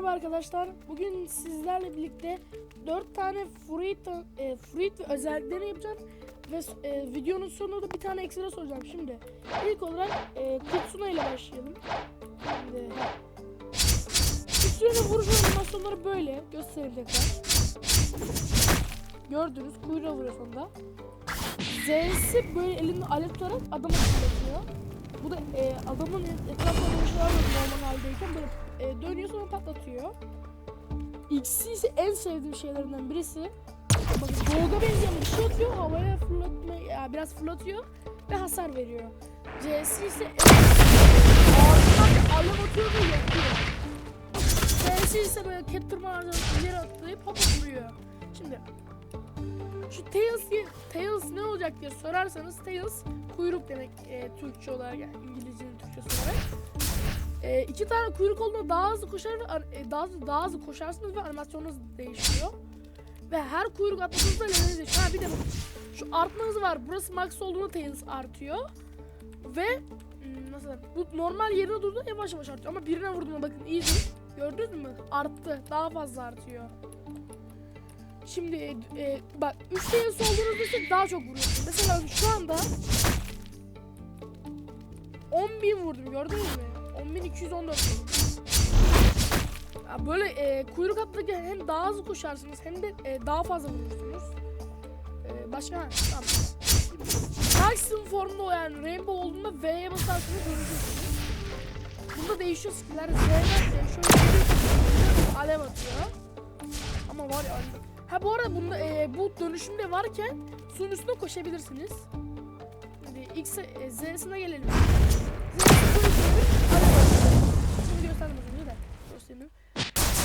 merhaba arkadaşlar. Bugün sizlerle birlikte 4 tane fruit, e, fruit ve özelliklerini yapacağız. Ve e, videonun sonunda da bir tane ekstra soracağım şimdi. İlk olarak e, Kutsuna ile başlayalım. Şimdi, Kutsuna'nın vuruş animasyonları böyle. Göstereyim tekrar. Gördünüz kuyruğa vuruyor sonunda. Z'si böyle elinde alet tutarak adamı fırlatıyor. Bu da e, adamın etrafına dönüşler normal haldeyken böyle e, dönüyor sonra patlatıyor. X'i ise en sevdiğim şeylerinden birisi. Bakın Golga benzeyen bir şey atıyor havaya fırlatma, ya biraz fırlatıyor ve hasar veriyor. C'si ise ağzından alev atıyor ve yakıyor. C'si ise böyle cat tırmanırken ileri atlayıp hop vuruyor. Şimdi şu Tails, Tails ne olacak diye sorarsanız Tails kuyruk demek e, Türkçe olarak yani İngilizcenin Türkçesi olarak. E, iki tane kuyruk olduğunda daha hızlı koşar ve e, daha hızlı, daha hızlı koşarsınız ve animasyonunuz değişiyor. Ve her kuyruk atladığınızda leveliniz değişiyor. Ha bir de bakın, şu artma hızı var. Burası max olduğunda Tails artıyor. Ve hmm, nasıl bu normal yerine durduğunda yavaş yavaş artıyor. Ama birine vurduğunda bakın easy. Gördünüz mü? Arttı. Daha fazla artıyor. Şimdi e, bak 3 Tails olduğunuzda ise daha çok vuruyorsun. Mesela şu anda 10.000 vurdum gördünüz mü? 10.214 vurdum. Ya böyle e, kuyruk atlarken hem daha hızlı koşarsınız hem de e, daha fazla vurursunuz. E, başka ha, tamam. Maximum formda yani Rainbow olduğunda V'ye basarsanız görürsünüz. Bunda değişiyor skiller. Z'den e, şöyle bir alev atıyor. Ama var ya Ha bu arada bunda e, bu dönüşümde varken suyun üstüne koşabilirsiniz. Şimdi X e, Z'sine gelelim.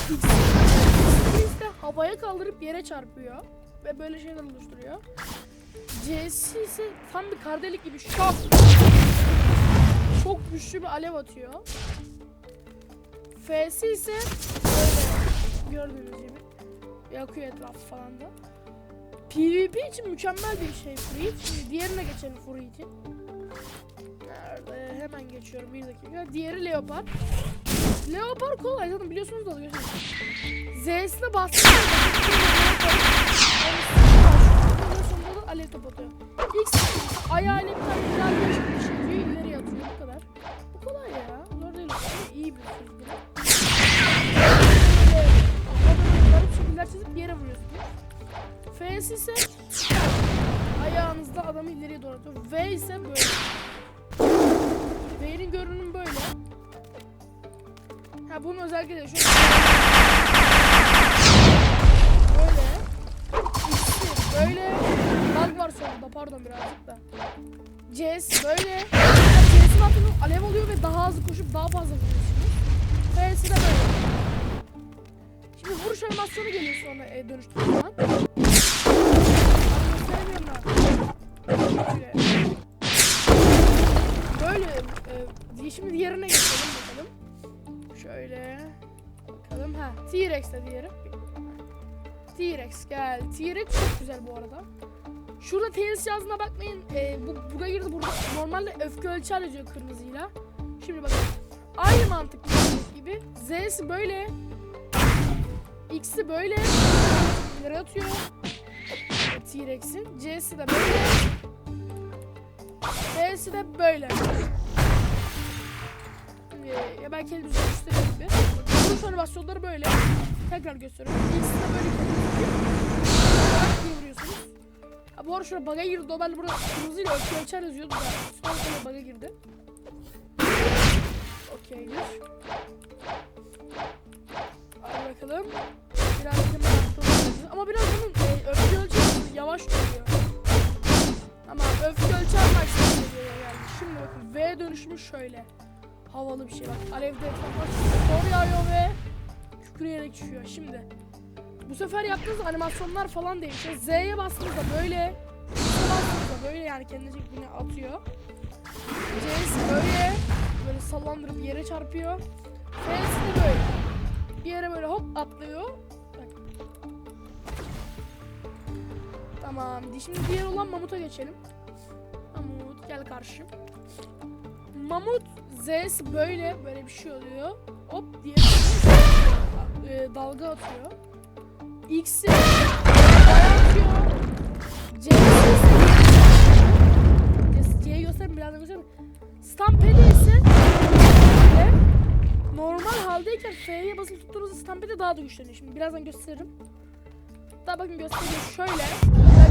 X de havaya kaldırıp yere çarpıyor. Ve böyle şeyler oluşturuyor. C'si ise tam bir kardelik gibi şok. Çok güçlü bir alev atıyor. F'si ise böyle gördüğünüz gibi yakıyor etrafı falan da. PvP için mükemmel bir şey Fruit. Şimdi diğerine geçelim Fruit'in. Nerede? Hemen geçiyorum bir dakika. Diğeri Leopard. Leopard kolay zaten biliyorsunuz da göstereyim. Z'sine bastığında sonunda da alev top atıyor. X ayağıyla bir tane güzel bir şey düşürüyor, ileri atıyor. Bu kadar. Bu kolay ya. Zor değil. İyi bir sürü. Garip şekiller çizip yere vuruyorsunuz. F'si ise ayağınızda adamı ileriye doğru atıyor. V ise böyle. V'nin görünümü böyle. Ha bunun özellikle de şöyle. Böyle. İkisi böyle. Bug var sonunda pardon birazcık da. Jess böyle. Jess'in altında alev oluyor ve daha hızlı koşup daha fazla vuruyorsunuz. V'si de böyle. Şimdi vuruş animasyonu geliyor sonra e, dönüştüğü zaman. Böyle. Böyle. E, şimdi diğerine bakalım. Şöyle. Bakalım. Ha, T-Rex de diğeri. T-Rex gel. T-Rex çok güzel bu arada. Şurada tenis yazdığına bakmayın. E, bu buga girdi burada. Normalde öfke ölçer yazıyor kırmızıyla. Şimdi bakın. Aynı mantık gibi. Z'si böyle. X'i böyle ileri atıyor. T-Rex'in. C'si de böyle. D'si de böyle. Şimdi ya ben kendi göstereyim bir. Vuruş animasyonları böyle. Tekrar gösteriyorum. X'i de böyle diye vuruyorsunuz. Bu arada şurada bug'a girdi. O ben burada kırmızıyla öfke ölçer yazıyordu da. Sonra sonra bug'a girdi. Okeydir. Hadi bakalım. Biraz atlamışız. Ama biraz bunun e, öfke ölçeri yavaş oluyor. Ama öfke ölçer geliyor yani. Şimdi bakın V dönüşümü şöyle. Havalı bir şey bak. Alevde kor yağıyor ve kükreyerek düşüyor. Şimdi bu sefer yaptığınız animasyonlar falan değişiyor. Z'ye bastığınızda böyle bastığınızda böyle yani kendi şeklini atıyor. C'si böyle böyle sallandırıp yere çarpıyor. F'si de böyle bir yere böyle hop atlıyor. Tamam. Şimdi diğer olan mamuta geçelim. Mamut gel karşı. Mamut Z'si böyle böyle bir şey oluyor. Hop diye. dalga atıyor. X'i atıyor. C'si C'yi göstereyim birazdan göstereyim. Stampede ise normal haldeyken F'ye basılı tuttuğunuzda Stampede daha da güçleniyor. Şimdi birazdan gösteririm. Daha bakın göstereyim şöyle.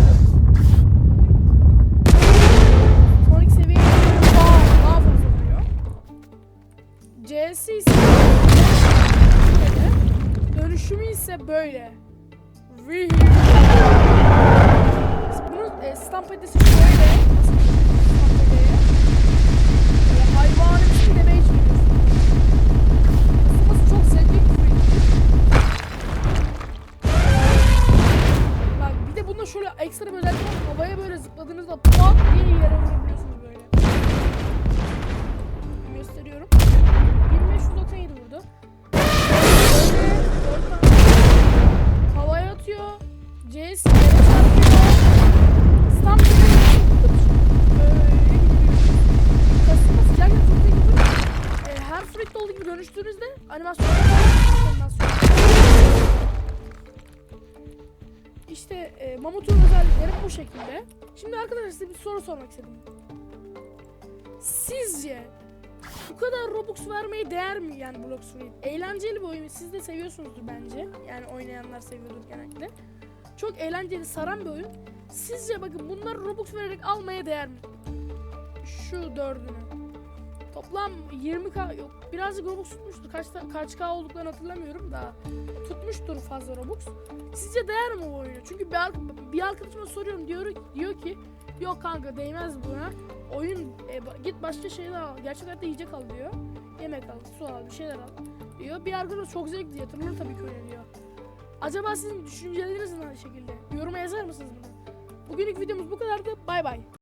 Böyle. Bunun e, stampedesi şöyle. Böyle hayvanımsı bir demeye çıkıyorsun. Isınması çok zevkli bir. Bak bir de bunda şöyle ekstra bir özellik var. Havaya böyle zıpladığınızda pat diye yere vurabiliyorsunuz böyle. Gösteriyorum. 1597 vurdu. Böyle İşte e, Mamut'un özellikleri bu şekilde. Şimdi arkadaşlar size bir soru sormak istedim. Sizce bu kadar Robux vermeye değer mi yani Blox Fruit? Eğlenceli bir oyun. Siz de seviyorsunuzdur bence. Yani oynayanlar seviyordur genellikle. Çok eğlenceli, saran bir oyun. Sizce bakın bunlar Robux vererek almaya değer mi? Şu dördünü. Toplam 20k yok. Birazcık Robux tutmuştur. Kaç kaç k olduklarını hatırlamıyorum da. Tutmuştur fazla Robux. Sizce değer mi bu oyunu? Çünkü bir, bir arkadaşıma soruyorum diyor diyor ki yok kanka değmez buna. Oyun e, git başka şeyler al. Gerçek hayatta yiyecek al diyor. Yemek al, su al, bir şeyler al diyor. Bir arkadaş çok zevkli yatırımını tabii ki öyle diyor. Acaba sizin düşünceleriniz ne şekilde? Yoruma yazar mısınız bunu? Bugünlük videomuz bu kadardı. Bay bay.